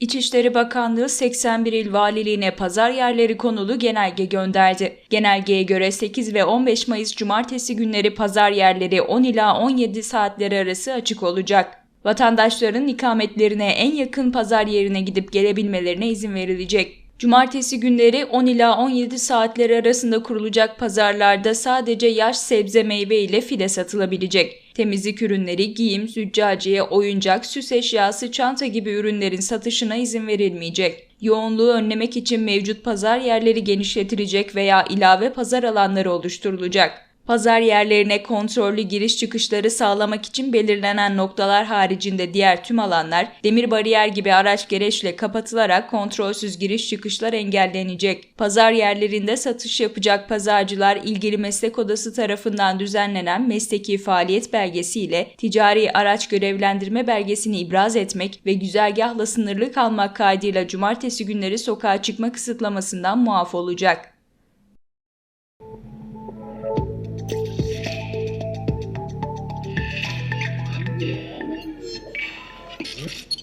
İçişleri Bakanlığı 81 il valiliğine pazar yerleri konulu genelge gönderdi. Genelgeye göre 8 ve 15 Mayıs cumartesi günleri pazar yerleri 10 ila 17 saatleri arası açık olacak. Vatandaşların ikametlerine en yakın pazar yerine gidip gelebilmelerine izin verilecek. Cumartesi günleri 10 ila 17 saatleri arasında kurulacak pazarlarda sadece yaş sebze meyve ile file satılabilecek. Temizlik ürünleri, giyim, züccaciye, oyuncak, süs eşyası, çanta gibi ürünlerin satışına izin verilmeyecek. Yoğunluğu önlemek için mevcut pazar yerleri genişletilecek veya ilave pazar alanları oluşturulacak. Pazar yerlerine kontrollü giriş çıkışları sağlamak için belirlenen noktalar haricinde diğer tüm alanlar demir bariyer gibi araç gereçle kapatılarak kontrolsüz giriş çıkışlar engellenecek. Pazar yerlerinde satış yapacak pazarcılar ilgili meslek odası tarafından düzenlenen mesleki faaliyet belgesi ile ticari araç görevlendirme belgesini ibraz etmek ve güzergahla sınırlı kalmak kaydıyla cumartesi günleri sokağa çıkma kısıtlamasından muaf olacak. Thank you.